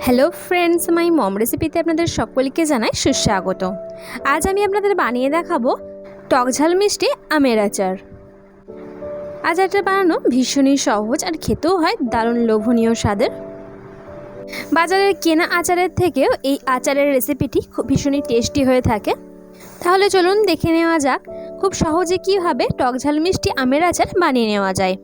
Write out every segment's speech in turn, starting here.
Hello friends মাই মম রেসিপিতে আপনাদের সকলকে জানাই সুস্বাগত। আজ আমি আপনাদের বানিয়ে দেখাবো টকঝাল মিষ্টি আমের আচার। আচারটা বানানো ভীষণই সহজ আর খেতেও হয় দারুণ লোভনীয় স্বাদের। বাজারের কেনা আচারের থেকেও এই আচারের রেসিপিটি খুব ভীষণই টেস্টি হয়ে থাকে। তাহলে চলুন দেখে নেওয়া যাক খুব সহজে কীভাবে টকঝাল মিষ্টি আমের আচার বানিয়ে নেওয়া যায়।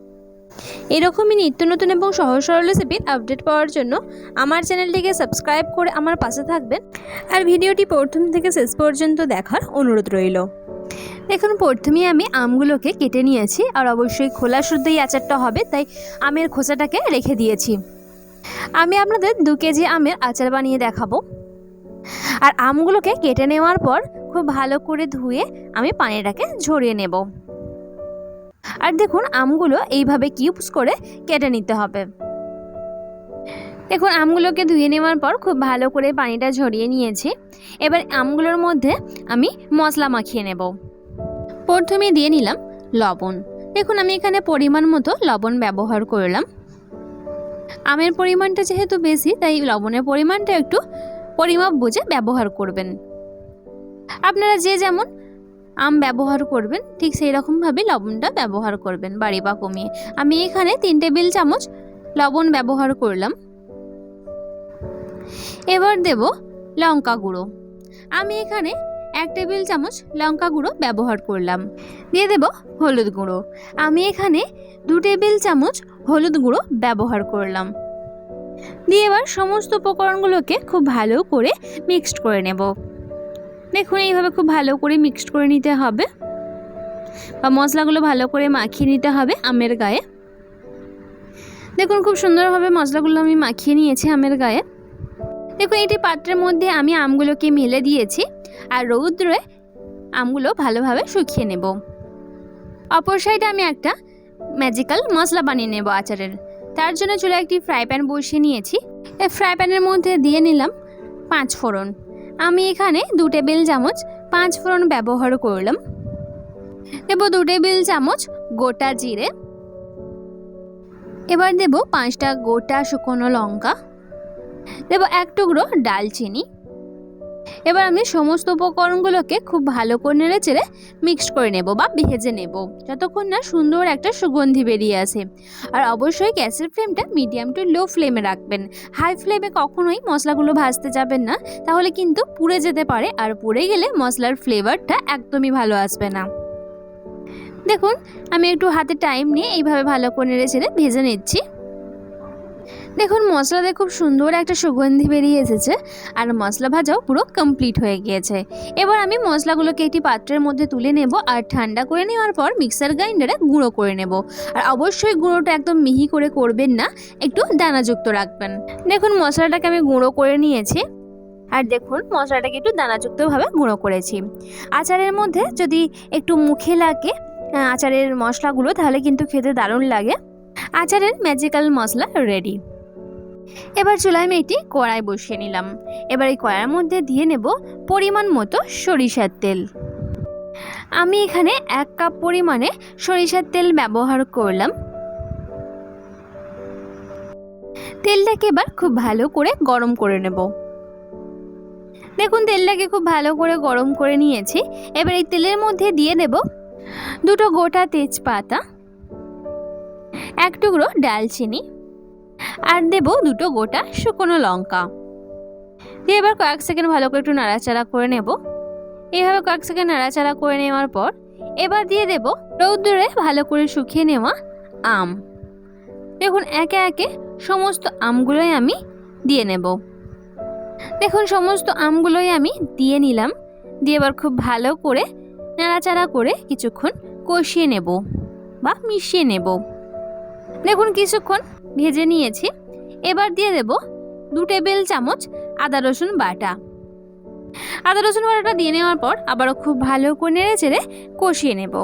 এরকমই নিত্য নতুন এবং সহজ সরল রেসিপির আপডেট পাওয়ার জন্য আমার চ্যানেলটিকে সাবস্ক্রাইব করে আমার পাশে থাকবেন। আর ভিডিওটি প্রথম থেকে শেষ পর্যন্ত দেখার অনুরোধ রইল। দেখুন, প্রথমেই আমি আমগুলোকে কেটে নিয়েছি আর অবশ্যই খোলা শুদ্ধই আচারটা হবে, তাই আমের খোসাটাকে রেখে দিয়েছি। আমি আপনাদের দু কেজি আমের আচার বানিয়ে দেখাবো। আর আমগুলোকে কেটে নেওয়ার পর খুব ভালো করে ধুয়ে আমি পানিটাকে ঝরিয়ে নেব। আর দেখুন, আমগুলো এইভাবে কিউবস করে কেটে নিতে হবে। দেখুন, আমগুলোকে ধুয়ে নেওয়ার পর খুব ভালো করে পানিটা ঝরিয়ে নিয়েছি। এবার আমগুলোর মধ্যে আমি মশলা মাখিয়ে নেব। প্রথমে দিয়ে নিলাম লবণ। দেখুন, আমি এখানে পরিমাণ মতো লবণ ব্যবহার করলাম। আমের পরিমাণটা যেহেতু বেশি, তাই লবণের পরিমাণটা একটু পরিমাপ বুঝে ব্যবহার করবেন। আপনারা যে যেমন আম ব্যবহার করবেন, ঠিক সেই রকমভাবে লবণটা ব্যবহার করবেন বাড়ি বা কমিয়ে। আমি এখানে তিন টেবিল চামচ লবণ ব্যবহার করলাম। এবার দেব লঙ্কা গুঁড়ো। আমি এখানে এক টেবিল চামচ লঙ্কা গুঁড়ো ব্যবহার করলাম। দিয়ে দেব হলুদ গুঁড়ো। আমি এখানে দু টেবিল চামচ হলুদ গুঁড়ো ব্যবহার করলাম। দিয়ে এবার সমস্ত উপকরণগুলোকে খুব ভালো করে মিক্সড করে নেব। দেখুন, এইভাবে খুব ভালো করে মিক্সড করে নিতে হবে। বা মশলাগুলো ভালো করে মাখিয়ে নিতে হবে আমের গায়ে। দেখুন, খুব সুন্দরভাবে মশলাগুলো আমি মাখিয়ে নিয়েছি আমের গায়ে। দেখুন, এটি পাত্রের মধ্যে আমি আমগুলোকে মেলে দিয়েছি আর রৌদ্রে আমগুলো ভালোভাবে শুকিয়ে নেব। অপর সাইডে আমি একটা ম্যাজিক্যাল মশলা বানিয়ে নেব আচারের। তার জন্য চলে একটি ফ্রাই প্যান বসিয়ে নিয়েছি। এই ফ্রাই প্যানের মধ্যে দিয়ে নিলাম পাঁচ ফোড়ন। আমি এখানে দু টেবিল চামচ পাঁচ ফোড়ন ব্যবহার করলাম। দেব দু টেবিল চামচ গোটা জিরে। এবার দেব পাঁচটা গোটা শুকনো লঙ্কা। দেব এক টুকরো ডালচিনি। এবার আমি সমস্ত উপকরণগুলোকে খুব ভালো করে নেড়ে চেড়ে মিক্সড করে নেব বা ভেজে নেব। যতক্ষণ না সুন্দর একটা সুগন্ধি বেরিয়ে আসে। আর অবশ্যই গ্যাসের ফ্লেমটা মিডিয়াম টু লো ফ্লেমে রাখবেন। হাই ফ্লেমে কখনোই মশলাগুলো ভাজতে যাবেন না। তাহলে কিন্তু পুড়ে যেতে পারে আর পুড়ে গেলে মশলার ফ্লেভারটা একদমই ভালো আসবে না। দেখুন, আমি একটু হাতে টাইম নিয়ে এইভাবে ভালো করে নেড়ে চেড়ে ভেজে নিচ্ছি। দেখুন, মশলাতে খুব সুন্দর একটা সুগন্ধি বেরিয়ে এসেছে আর মশলা ভাজাও পুরো কমপ্লিট হয়ে গিয়েছে। এবার আমি মশলাগুলোকে একটি পাত্রের মধ্যে তুলে নেব আর ঠান্ডা করে নেওয়ার পর মিক্সার গ্রাইন্ডারে গুঁড়ো করে নেব। আর অবশ্যই গুঁড়োটা একদম মিহি করে করবেন না, একটু দানাযুক্ত রাখবেন। দেখুন, মশলাটাকে আমি গুঁড়ো করে নিয়েছি। আর দেখুন, মশলাটাকে একটু দানাযুক্তভাবে গুঁড়ো করেছি। আচারের মধ্যে যদি একটু মুখে লাগে আচারের মশলাগুলো, তাহলে কিন্তু খেতে দারুণ লাগে। আচারের ম্যাজিক্যাল মশলা রেডি এবার চুলায় আমি এটি কড়াই বসিয়ে নিলাম। এবার এই কড়াইয়ের মধ্যে দিয়ে নেব পরিমাণ মতো সরিষার তেল। আমি এখানে এক কাপ পরিমাণে সরিষার তেল ব্যবহার করলাম। তেলটাকে এবার খুব ভালো করে গরম করে নেব। দেখুন, তেলটাকে খুব ভালো করে গরম করে নিয়েছি। এবার এই তেলের মধ্যে দিয়ে দেব দুটো গোটা তেজপাতা, এক টুকরো ডালচিনি। আর দেব দুটো গোটা শুকনো লঙ্কা। দিয়ে এবার কয়েক সেকেন্ড ভালো করে একটু নাড়াচাড়া করে নেব। এইভাবে কয়েক সেকেন্ড নাড়াচাড়া করে নেওয়ার পর এবার দিয়ে দেব রৌদ্রে ভালো করে শুকিয়ে নেওয়া আম। দেখুন, একে একে সমস্ত আমগুলোই আমি দিয়ে নেব। দেখুন, সমস্ত আমগুলোই আমি দিয়ে নিলাম। দিয়ে এবার খুব ভালো করে নাড়াচাড়া করে কিছুক্ষণ কষিয়ে নেব বা মিশিয়ে নেব। দেখুন, কিছুক্ষণ ভেজে নিয়েছি। এবার দিয়ে দেব দু টেবিল চামচ আদা রসুন বাটা। আদা রসুন বাটাটা দিয়ে নেওয়ার পর আবারও খুব ভালো করে নেড়ে চেড়ে কষিয়ে নেব।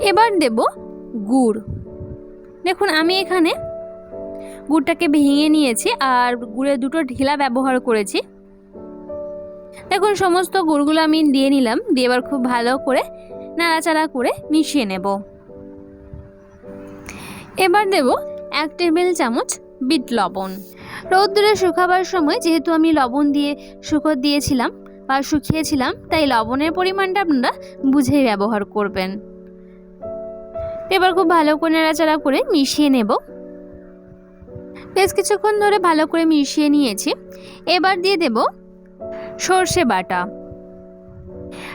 এবার দেব গুড়। দেখুন, আমি এখানে গুড়টাকে ভেঙে নিয়েছি আর গুড়ের দুটো ঢিলা ব্যবহার করেছি। দেখুন, সমস্ত গুড়গুলো আমি দিয়ে নিলাম। দিয়ে এবার খুব ভালো করে নাড়াচাড়া করে মিশিয়ে নেব। এবার দেব এক টেবিল চামচ বিট লবণ। রৌদ্রে শুকাবার সময় যেহেতু আমি লবণ দিয়ে শুকো দিয়েছিলাম বা শুকিয়েছিলাম, তাই লবণের পরিমাণটা আপনারা বুঝেই ব্যবহার করবেন। এবার খুব ভালো করে নাড়াচাড়া করে মিশিয়ে নেব। বেশ কিছুক্ষণ ধরে ভালো করে মিশিয়ে নিয়েছি। এবার দিয়ে দেব সর্ষে বাটা।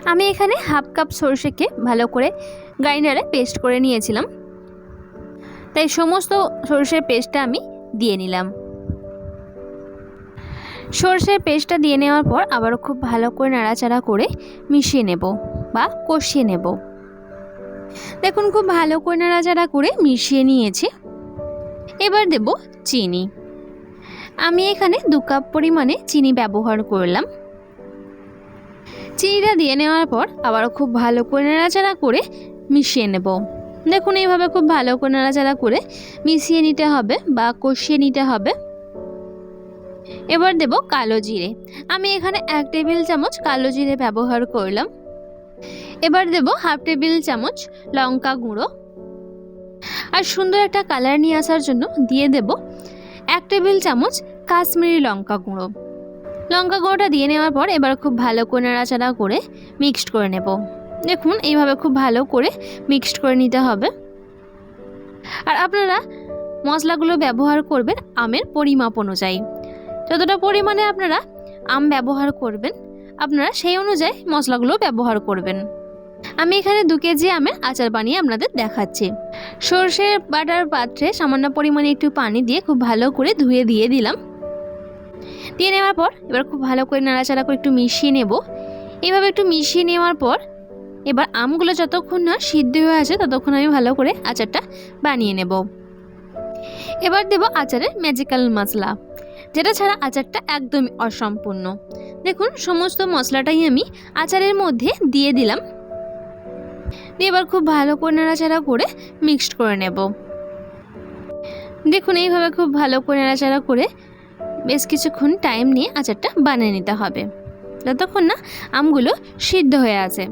আমি এখানে হাফ কাপ সর্ষেকে ভালো করে গ্রাইন্ডারে পেস্ট করে নিয়েছিলাম। তাই সমস্ত সর্ষের পেস্টটা আমি দিয়ে নিলাম। সর্ষের পেস্টটা দিয়ে নেওয়ার পর আবারও খুব ভালো করে নাড়াচাড়া করে মিশিয়ে নেব বা কষিয়ে নেব। দেখুন খুব ভালো করে নাড়াচাড়া করে মিশিয়ে নিয়েছি। এবার দেব চিনি। আমি এখানে দু কাপ পরিমাণে চিনি ব্যবহার করলাম। চিনিটা দিয়ে নেওয়ার পর আবারও খুব ভালো করে নাড়াচাড়া করে মিশিয়ে নেব। দেখুন, এইভাবে খুব ভালো করে নাড়াচাড়া করে মিশিয়ে নিতে হবে বা কষিয়ে নিতে হবে। এবার দেব কালো জিরে। আমি এখানে এক টেবিল চামচ কালো জিরে ব্যবহার করলাম। এবার দেব হাফ টেবিল চামচ লঙ্কা গুঁড়ো। আর সুন্দর একটা কালার নিয়ে আসার জন্য দিয়ে দেব এক টেবিল চামচ কাশ্মীরি লঙ্কা গুঁড়ো। লঙ্কা গুঁড়োটা দিয়ে নেওয়ার পর এবার খুব ভালো করে নাড়াচাড়া করে মিক্সড করে নেব। দেখুন, এইভাবে খুব ভালো করে মিক্সড করে নিতে হবে। আর আপনারা মশলাগুলো ব্যবহার করবেন আমের পরিমাপ অনুযায়ী। যতটা পরিমাণে আপনারা আম ব্যবহার করবেন, আপনারা সেই অনুযায়ী মশলাগুলো ব্যবহার করবেন। আমি এখানে দু কেজি আমের আচার বানিয়ে আপনাদের দেখাচ্ছি। সর্ষের বাটার পাত্রে সামান্য পরিমাণে একটু পানি দিয়ে খুব ভালো করে ধুয়ে দিয়ে দিলাম। দিয়ে নেওয়ার পর এবার খুব ভালো করে নাড়াচাড়া করে একটু মিশিয়ে নেব। এইভাবে একটু মিশিয়ে নেওয়ার পর এবার আমগুলো যতক্ষণ না সিদ্ধ হয়ে আসে ততক্ষণ আমি ভালো করে আচারটা বানিয়ে নেব। এবার দেব আচারের ম্যাজিক্যাল মশলা, যেটা ছাড়া আচারটা একদমই অসম্পূর্ণ। দেখুন, সমস্ত মশলাটাই আমি আচারের মধ্যে দিয়ে দিলাম। দিয়ে এবার খুব ভালো করে নাড়াচাড়া করে মিক্সড করে নেব। দেখুন, এইভাবে খুব ভালো করে নাড়াচাড়া করে বেশ কিছুক্ষণ টাইম নিয়ে আচারটা বানিয়ে নিতে হবে। যতক্ষণ না আমগুলো সিদ্ধ হয়ে আসে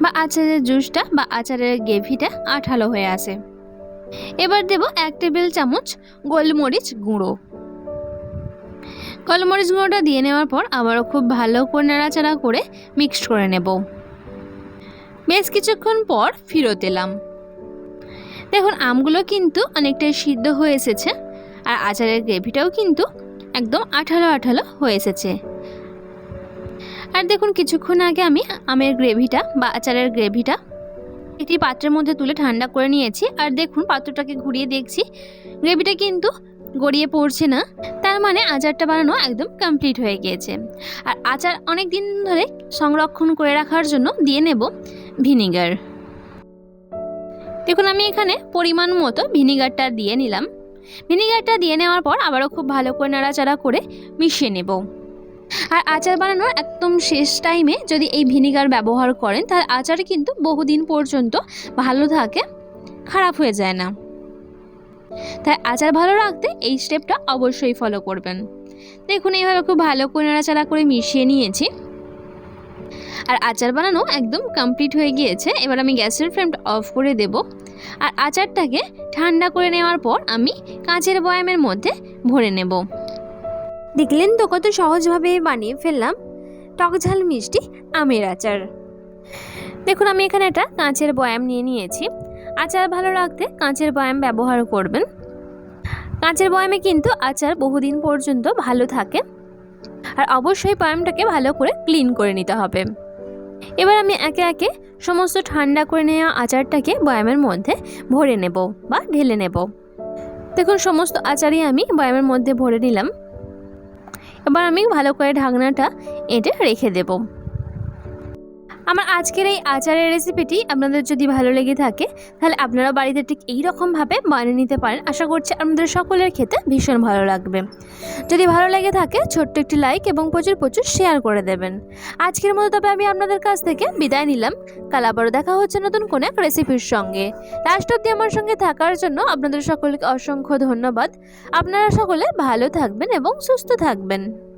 বা আচারের জুসটা বা আচারের গ্রেভিটা আঠালো হয়ে আসে এবার দেব এক টেবিল চামচ গোলমরিচ গুঁড়ো। গোলমরিচ গুঁড়োটা দিয়ে নেওয়ার পর আবারও খুব ভালো করে নাড়াচাড়া করে মিক্সড করে নেব। বেশ কিছুক্ষণ পর ফিরত এলাম। দেখুন, আমগুলো কিন্তু অনেকটাই সিদ্ধ হয়ে এসেছে আর আচারের গ্রেভিটাও কিন্তু একদম আঠালো আঠালো হয়ে এসেছে। আর দেখুন, কিছুক্ষণ আগে আমি আমের গ্রেভিটা বা আচারের গ্রেভিটা একটি পাত্রের মধ্যে তুলে ঠান্ডা করে নিয়েছি। আর দেখুন, পাত্রটাকে ঘুরিয়ে দেখছি। গ্রেভিটা কিন্তু গড়িয়ে পড়ছে না। তার মানে আচারটা বানানো একদম কমপ্লিট হয়ে গিয়েছে। আর আচার অনেক দিন ধরে সংরক্ষণ করে রাখার জন্য দিয়ে নেব ভিনিগার। দেখুন, আমি এখানে পরিমাণ মতো ভিনিগারটা দিয়ে নিলাম। ভিনিগারটা দিয়ে নেওয়ার পর আবারও খুব ভালো করে নাড়াচাড়া করে মিশিয়ে নেব। আর আচার বানানোর একদম শেষ টাইমে যদি এই ভিনিগার ব্যবহার করেন, তাহলে আচার কিন্তু বহুদিন পর্যন্ত ভালো থাকে, খারাপ হয়ে যায় না। তাই আচার ভালো রাখতে এই স্টেপটা অবশ্যই ফলো করবেন। দেখুন, এইভাবে খুব ভালো করে নাড়াচাড়া করে মিশিয়ে নিয়েছি। আর আচার বানানো একদম কমপ্লিট হয়ে গিয়েছে। এবার আমি গ্যাসের ফ্লেমটা অফ করে দেব। আর আচারটাকে ঠান্ডা করে নেওয়ার পর আমি কাঁচের বয়ামের মধ্যে ভরে নেব। দেখলেন তো কত সহজভাবে বানিয়ে ফেললাম। টকঝাল মিষ্টি আমের আচার। দেখুন, আমি এখানে একটা কাঁচের বয়াম নিয়ে নিয়েছি। আচার ভালো রাখতে কাঁচের বয়াম ব্যবহার করবেন। কাঁচের বয়ামে কিন্তু আচার বহুদিন পর্যন্ত ভালো থাকে। আর অবশ্যই বয়ামটাকে ভালো করে ক্লিন করে নিতে হবে। এবার আমি একে একে সমস্ত ঠান্ডা করে নেওয়া আচারটাকে বয়ামের মধ্যে ভরে নেব বা ঢেলে নেব। দেখুন, সমস্ত আচারই আমি বয়ামের মধ্যে ভরে নিলাম। এবার আমি ভালো করে ঢাকনাটা এঁটে রেখে দেব। আমার আজকের এই আচারের রেসিপিটি আপনাদের যদি ভালো লেগে থাকে, তাহলে আপনারা বাড়িতে ঠিক এই রকমভাবে বানিয়ে নিতে পারেন। আশা করছি আপনাদের সকলের খেতে ভীষণ ভালো লাগবে। যদি ভালো লেগে থাকে, ছোট্ট একটি লাইক এবং প্রচুর প্রচুর শেয়ার করে দেবেন। আজকের মতো তবে আমি আপনাদের কাছ থেকে বিদায় নিলাম। কাল আবারও দেখা হচ্ছে নতুন কোনো এক রেসিপির সঙ্গে। লাস্ট অব্দি আমার সঙ্গে থাকার জন্য আপনাদের সকলকে অসংখ্য ধন্যবাদ। আপনারা সকলে ভালো থাকবেন এবং সুস্থ থাকবেন।